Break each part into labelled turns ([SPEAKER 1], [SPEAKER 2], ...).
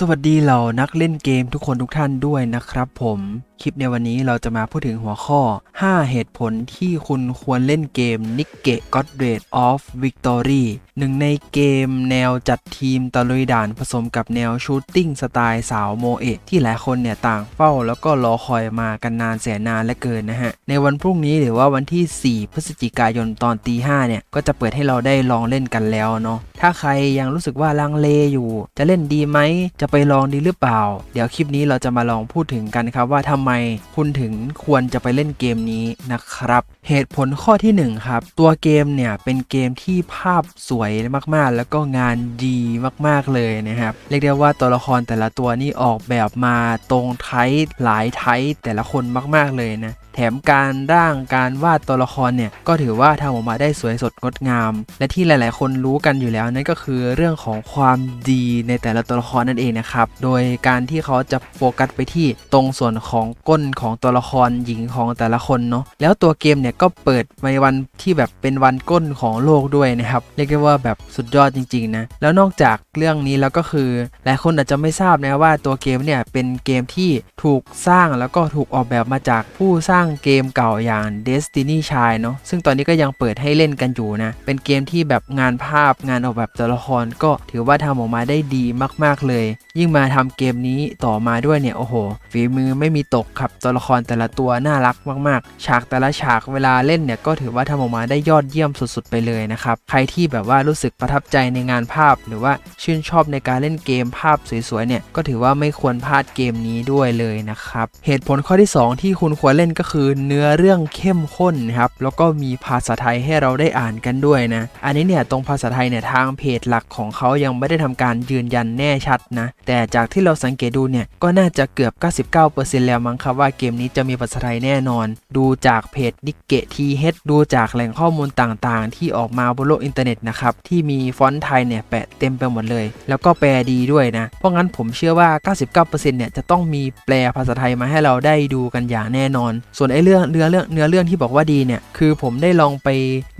[SPEAKER 1] สวัสดีเหล่านักเล่นเกมทุกคนทุกท่านด้วยนะครับผม คลิปในวันนี้เราจะมาพูดถึงหัวข้อ 5 เหตุผลที่คุณควรเล่นเกม n i c k e God Rate of Victory หนึ่งในเกมแนวจัดทีมตะลุยด่านผสมกับแนวชูตติ้งสไตล์สาวโมเอะที่หลายคนเนี่ยต่างเฝ้าแล้วก็รอคอยมากันนานแสนนานและเกินนะฮะ ในวันพรุ่งนี้หรือว่าวันที่ 4 พฤศจิกายนตอนตี5เนี่ย ก็จะเปิดให้เราได้ลองเล่นกันแล้วเนาะถ้าใครยังรู้สึกว่าลังเลอยู่ จะเล่นดีไหมจะไปลองดีหรือเปล่า เดี๋ยวคลิปนี้เราจะมาลองพูดถึงกันครับว่าทำไมคุณถึงควรจะไปเล่นเกมนี้นะครับ เหตุผลข้อที่หนึ่งครับตัวเกมเนี่ยเป็นเกมที่ภาพสวยมากๆ แล้วก็งานดีมากๆเลยนะครับ เรียกได้ว่าตัวละครแต่ละตัวนี่ออกแบบมาตรงไทป์หลายไทป์แต่ละคนมากๆเลยนะ แถมการร่างการวาดตัวละครเนี่ยก็ถือว่าทำออกมาได้สวยสดงดงาม และที่หลาย ๆ คนรู้กันอยู่แล้วนั่นก็คือเรื่องของความดีในแต่ละตัวละครนั่นเองนะครับโดยการที่เขาจะโฟกัสไปที่ตรงส่วนของก้นของตัวละครหญิงของแต่ละคนเนาะแล้วตัวเกมเนี่ยก็เปิดในวันที่แบบเป็นวันก้นของโลกด้วยนะครับเรียกได้ว่าแบบสุดยอดจริง ๆ นะแล้วนอกจากเรื่องนี้แล้วก็คือหลายคนอาจจะไม่ทราบนะว่าตัวเกมเนี่ยเป็นเกมที่ถูกสร้างแล้วก็ถูกออกแบบมาจากผู้สร้างเกมเก่าอย่าง Destiny Child เนาะซึ่งตอนนี้ก็ยังเปิดให้เล่นกันอยู่นะ เป็นเกมที่แบบงานภาพงานออกแบบตัวละครก็ถือว่าทำออกมาได้ดีมาก ๆเลย ยิ่งมาทำเกมนี้ต่อมาด้วยเนี่ยโอ้โห ฝีมือไม่มีตกครับตัวละครแต่ละตัวน่ารักมากๆ ฉากแต่ละฉากเวลาเล่นเนี่ยก็ถือว่าทำออกมาได้ยอดเยี่ยมสุดๆไปเลยนะครับ ใครที่แบบว่ารู้สึกประทับใจในงานภาพ หรือว่าชื่นชอบในการเล่นเกมภาพสวยๆเนี่ยก็ถือว่าไม่ควรพลาดเกมนี้ด้วยเลยนะครับเหตุผลข้อที่ 2 ที่คุณควรเล่นก็คือเนื้อเรื่องเข้มข้นครับแล้วก็มีภาษาไทยให้เราได้อ่านกันด้วยนะอันนี้เนี่ยตรงภาษาไทยเนี่ยทางเพจหลักของเขายังไม่ได้ทำการยืนยันแน่ชัดนะแต่จากที่เราสังเกตดูเนี่ย ก็น่าจะเกือบ 99%แล้วมั้งครับว่าเกมนี้จะมีภาษาไทยแน่นอน ดูจากเพจนิกเกทีเฮดดูจากแหล่งข้อมูลต่างๆ ที่ออกมาบนโลกอินเทอร์เน็ตนะครับ ที่มีฟอนต์ไทยเนี่ยแปะเต็มไปหมดเลย แล้วก็แปลดีด้วยนะ เพราะงั้นผมเชื่อว่า 99%เนี่ยจะต้องมีแปลภาษาไทยมาให้เราได้ดูกันอย่างแน่นอน ส่วนไอ้เรื่องเนื้อเรื่องเนื้อเรื่องที่บอกว่าดีเนี่ยคือผมได้ลองไป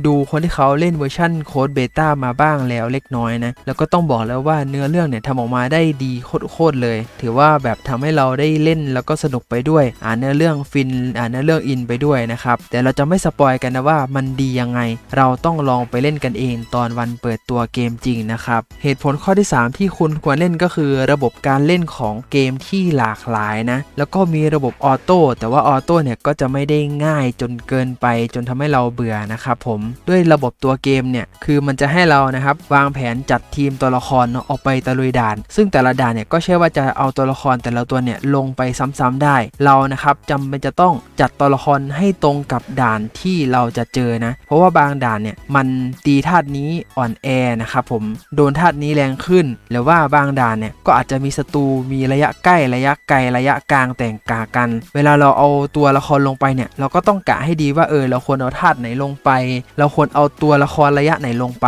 [SPEAKER 1] ดูคนที่เขาเล่นเวอร์ชันโค้ดเบต้ามาบ้างแล้วเล็กน้อยนะแล้วก็ต้องบอกแล้วว่าเนื้อเรื่องเนี่ยทำออกมาได้ดีโคตรเลย ถือว่าแบบทำให้เราได้เล่นแล้วก็สนุกไปด้วย อ่านเนื้อเรื่องฟินอ่านเนื้อเรื่องอินไปด้วยนะครับ แต่เราจะไม่สปอยกันนะว่ามันดียังไง เราต้องลองไปเล่นกันเองตอนวันเปิดตัวเกมจริงนะครับ เหตุผลข้อที่ 3 ที่คุณควรเล่นก็คือระบบการเล่นของเกมที่หลากหลายนะ แล้วก็มีระบบออโต้แต่ว่าออโต้เนี่ยก็จะไม่ได้ง่ายจนเกินไป จนทำให้เราเบื่อนะครับผมด้วยระบบตัวเกมเนี่ยคือมันจะให้เรานะครับวางแผนจัดทีมตัวละครเนาะออกไปตะลุยด่าน ซึ่งแต่ละดาเนี่ยก็ใช่ว่าจะเอาตัวละครแต่ละตัวเนี่ยลงไปซ้ำๆได้ เรานะครับจำเป็นจะต้องจัดตัวละครให้ตรงกับด่านที่เราจะเจอนะ เพราะว่าบางด่านเนี่ยมันตีธาตุนี้อ่อนแอนะครับผมโดนธาตุนี้แรงขึ้น หรือว่าบางด่านเนี่ยก็อาจจะมีศัตรูมีระยะใกล้ระยะไกลระยะกลางแต่งกากัน เวลาเราเอาตัวละครลงไปเนี่ยเราก็ต้องกะให้ดีว่าเออเราควรเอาธาตุไหนลงไป เราควรเอาตัวละครระยะไหนลงไป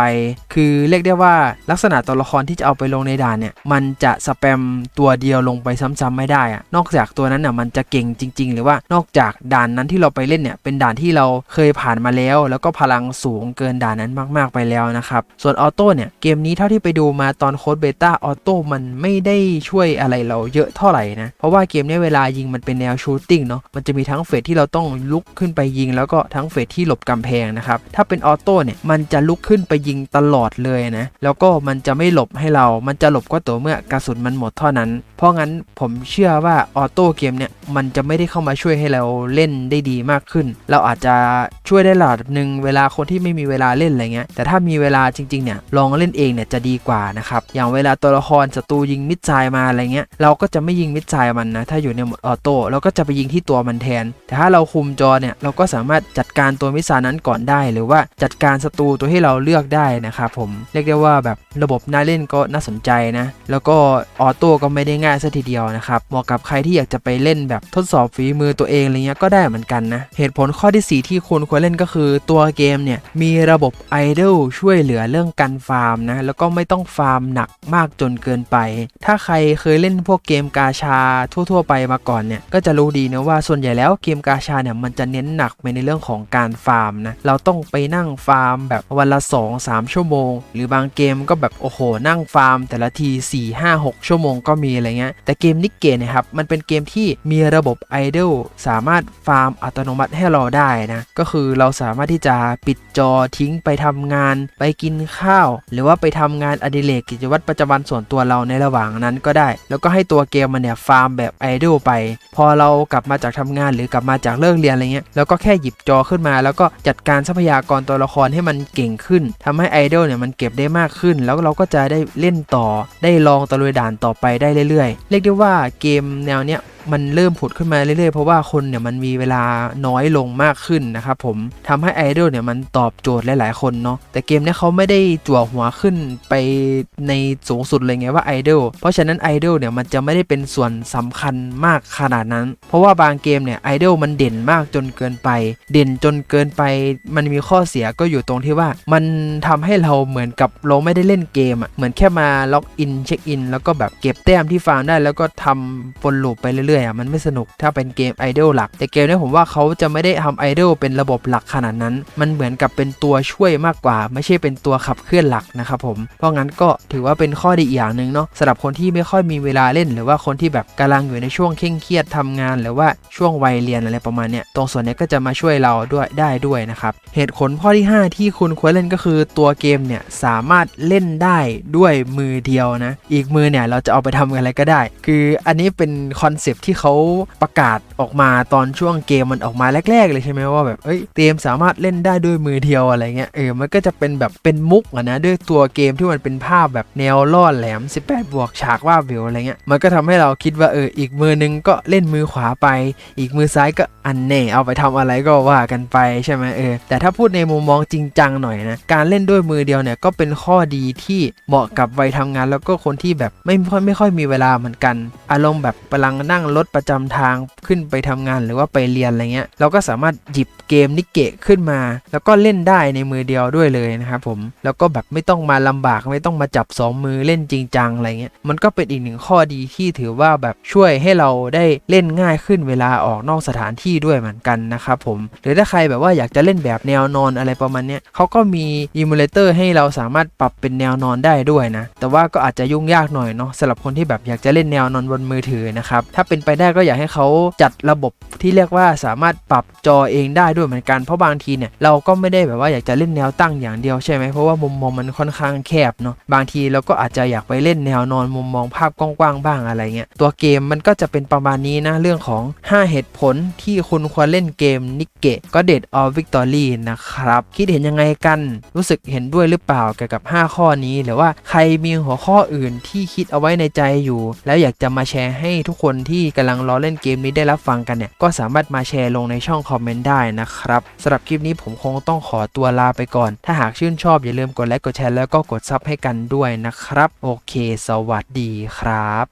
[SPEAKER 1] คือเรียกได้ว่าลักษณะตัวละครที่จะเอาไปลงในด่านเนี่ย มันจะสแปมตัวเดียวลงไปซ้ำๆไม่ได้อะนอกจากตัวนั้นน่ะมันจะเก่งจริง ๆ หรือว่านอกจากด่านนั้นที่เราไปเล่นเนี่ยเป็นด่านที่เราเคยผ่านมาแล้ว แล้วก็พลังสูงเกินด่านนั้นมาก ๆไปแล้วนะครับส่วนออโต้เนี่ยเกมนี้เท่าที่ไปดูมาตอนโค้ดเบต้าออโต้มันไม่ได้ช่วยอะไรเราเยอะเท่าไหร่นะเพราะว่าเกมนี้เวลายิงมันเป็นแนวชูตติ้งเนาะมันจะมีทั้งเฟสที่เราต้องลุกขึ้นไปยิง แล้วก็ทั้งเฟสที่หลบกำแพงนะครับถ้าเป็นออโต้เนี่ยมันจะลุกขึ้นไปยิงตลอดเลยนะ แล้วก็มันจะไม่หลบให้เรา มันจะหลบก็ตัวเมื่อกระสุนมันหมดเท่านั้น เพราะงั้นผมเชื่อว่าออโต้เกมเนี่ยมันจะไม่ได้เข้ามาช่วยให้เราเล่นได้ดีมากขึ้น เราอาจจะช่วยได้ระดับหนึ่งเวลาคนที่ไม่มีเวลาเล่นอะไรเงี้ย แต่ถ้ามีเวลาจริงๆเนี่ยลองเล่นเองเนี่ยจะดีกว่านะครับ อย่างเวลาตัวละครศัตรูยิงมิดไซมาอะไรเงี้ย เราก็จะไม่ยิงมิดไซมันนะ ถ้าอยู่ในโหมดออโต้เราก็จะไปยิงที่ตัวมันแทน แต่ถ้าเราคุมจอเนี่ยเราก็สามารถจัดการตัวมิสไซนั้นก่อนได้ หรือว่าจัดการศัตรูตัวที่เราเลือกได้นะครับผมเรียกได้ว่าแบบระบบน่าเล่นก็น่าสนใจนะ แล้วก็ออโต้ก็ไม่ได้ง่ายซะทีเดียวนะครับเหมาะกับใครที่อยากจะไปเล่นแบบทดสอบฝีมือตัวเองอะไรเงี้ยก็ได้เหมือนกันนะ เหตุผลข้อที่ 4 ที่คุณควรเล่นก็คือตัวเกมเนี่ยมีระบบไอดอลช่วยเหลือเรื่องการฟาร์มนะแล้วก็ไม่ต้องฟาร์มหนักมากจนเกินไป ถ้าใครเคยเล่นพวกเกมกาชาทั่ว ๆ ไปมาก่อนเนี่ยก็จะรู้ดีนะว่าส่วนใหญ่แล้วเกมกาชาเนี่ยมันจะเน้นหนักไปในเรื่องของการฟาร์มนะเราต้องไปนั่งฟาร์มแบบวันละ 2-3 ชั่วโมงง หรือบางเกมก็แบบโอ้โหนั่งฟาร์ม แต่ละที 4 5 6 ชั่วโมงก็มีอะไรเงี้ยแต่เกมนิกเกะเนี่ยครับมันเป็นเกมที่มีระบบไอดอลสามารถฟาร์มอัตโนมัติให้เราได้นะก็คือเราสามารถที่จะปิดจอทิ้งไปทำงาน ไปกินข้าว หรือว่าไปทำงานอดิเรกกิจวัตรประจำวันส่วนตัวเราในระหว่างนั้นก็ได้ แล้วก็ให้ตัวเกมมันเนี่ยฟาร์มแบบไอดอลไป พอเรากลับมาจากทำงานหรือกลับมาจากเลิกเรียนอะไรเงี้ยแล้วก็แค่หยิบจอขึ้นมา แล้วก็จัดการทรัพยากรตัวละครให้มันเก่งขึ้นทำให้ไอดอลเนี่ยมันเก็บได้มากขึ้น แล้วเราก็จะได้เล่นต่อได้ลองตะลุยด่านต่อไปได้เรื่อยๆ เรียกได้ว่าเกมแนวเนี้ยมันเริ่มผุดขึ้นมาเรื่อยๆ เพราะว่าคนเนี่ยมันมีเวลาน้อยลงมากขึ้นนะครับผมทำให้ไอดอลเนี่ยมันตอบโจทย์หลายๆคนเนาะแต่เกมเนี้ยเขาไม่ได้จั่วหัวขึ้นไปในสูงสุดเลยไงว่าไอดอลเพราะฉะนั้นไอดอลเนี่ยมันจะไม่ได้เป็นส่วนสำคัญมากขนาดนั้น เพราะว่าบางเกมเนี่ยไอดอลมันเด่นมากจนเกินไป เด่นจนเกินไปมันมีข้อเสียก็อยู่ตรงที่ว่ามันทำให้เราเหมือนกับเราไม่ได้เล่นเกมอะ่ะเหมือนแค่มาล็อกอินเช็คอินแล้วก็แบบเก็บแต้มที่ฟาร์มได้แล้วก็ทำวนลูปไปเรื่อยๆอะมันไม่สนุกถ้าเป็นเกมไอดอลหลัก แต่เกมนี้ผมว่าเขาจะไม่ได้ทำไอดอลเป็นระบบหลักขนาดนั้น มันเหมือนกับเป็นตัวช่วยมากกว่า ไม่ใช่เป็นตัวขับเคลื่อนหลักนะครับผมเพราะงั้นก็ถือว่าเป็นข้อดีอย่างหนึ่งเนาะสำหรับคนที่ไม่ค่อยมีเวลาเล่น หรือว่าคนที่แบบกำลังอยู่ในช่วงเคร่งเครียดทำงาน หรือว่าช่วงวัยเรียนอะไรประมาณเนี้ยตรงส่วนนี้ก็จะมาช่วยเราด้วยได้ด้วยนะครับเหตุผลข้อที่ 5 ที่คุณควรเล่นก็คือตัวเกมเนี่ยสามารถเล่นได้ด้วยมือเดียวนะอีกมือเนี่ยเราจะเอาไปทำอะไรก็ได้ คืออันนี้เป็นคอนเซปที่เขาประกาศออกมาตอนช่วงเกมมันออกมาแรก ๆ เลยใช่ไหมว่าแบบเอ้ยเกมสามารถเล่นได้ด้วยมือเดียวอะไรเงี้ยเออมันก็จะเป็นแบบเป็นมุกอะนะด้วยตัวเกมที่มันเป็นภาพแบบแนวล่อแหลม 18 บวกฉากว่าวิวอะไรเงี้ยมันก็ทำให้เราคิดว่าเอออีกมือนึงก็เล่นมือขวาไป อีกมือซ้ายก็อันแน่เอาไปทำอะไรก็ว่ากันไปใช่ไหมเออแต่ถ้าพูดในมุมมองจริงจังหน่อยนะการเล่นด้วยมือเดียวเนี่ยก็เป็นข้อดีที่เหมาะกับวัยทำงาน แล้วก็คนที่แบบไม่ค่อยไม่ค่อยมีเวลาเหมือนกัน อารมณ์แบบกำลังนั่งรถประจำทางขึ้นไปทำงานหรือว่าไปเรียนอะไรเงี้ยเราก็สามารถหยิบเกมนิเกะขึ้นมา แล้วก็เล่นได้ในมือเดียวด้วยเลยนะครับผมแล้วก็แบบไม่ต้องมาลำบากไม่ต้องมาจับสองมือเล่นจริงจังอะไรเงี้ยมันก็เป็นอีกหนึ่งข้อดีที่ถือว่าแบบช่วยให้เราได้เล่นง่ายขึ้นเวลาออกนอกสถานที่ด้วยเหมือนกันนะครับผมหรือถ้าใครแบบว่าอยากจะเล่นแบบแนวนอนอะไรประมาณเนี้ยเขาก็มีอิมูเลเตอร์ให้เราสามารถปรับเป็นแนวนอนได้ด้วยนะแต่ว่าก็อาจจะยุ่งยากหน่อยเนาะสำหรับคนที่แบบอยากจะเล่นแนวนอนบนมือถือนะครับถ้าเป็นไปได้ก็อยากให้เขาจัดระบบที่เรียกว่าสามารถปรับจอเองได้ด้วยเหมือนกันเพราะบางทีเนี่ยเราก็ไม่ได้แบบว่าอยากจะเล่นแนวตั้งอย่างเดียวใช่ไหมเพราะว่ามุมมองมันค่อนข้างแคบเนาะบางทีเราก็อาจจะอยากไปเล่นแนวนอนมุมมองภาพกว้างๆบ้างอะไรเงี้ยตัวเกมมันก็จะเป็นประมาณนี้นะเรื่องของ 5 เหตุผลที่คุณควรเล่นเกมนิกเกะก็เด็ดออฟวิกตอรี่นะครับคิดเห็นยังไงกันรู้สึกเห็นด้วยหรือเปล่าเกี่ยวกับ 5 ข้อนี้ หรือว่าใครมีหัวข้ออื่นที่คิดเอาไว้ในใจอยู่ แล้วอยากจะมาแชร์ให้ทุกคนที่กำลังรอเล่นเกมนี้ได้รับฟังกันเนี่ย ก็สามารถมาแชร์ลงในช่องคอมเมนต์ได้นะครับสำหรับคลิปนี้ผมคงต้องขอตัวลาไปก่อน ถ้าหากชื่นชอบอย่าลืมกดไลค์กดแชร์แล้วก็กดซับให้กันด้วยนะครับ โอเค สวัสดีครับ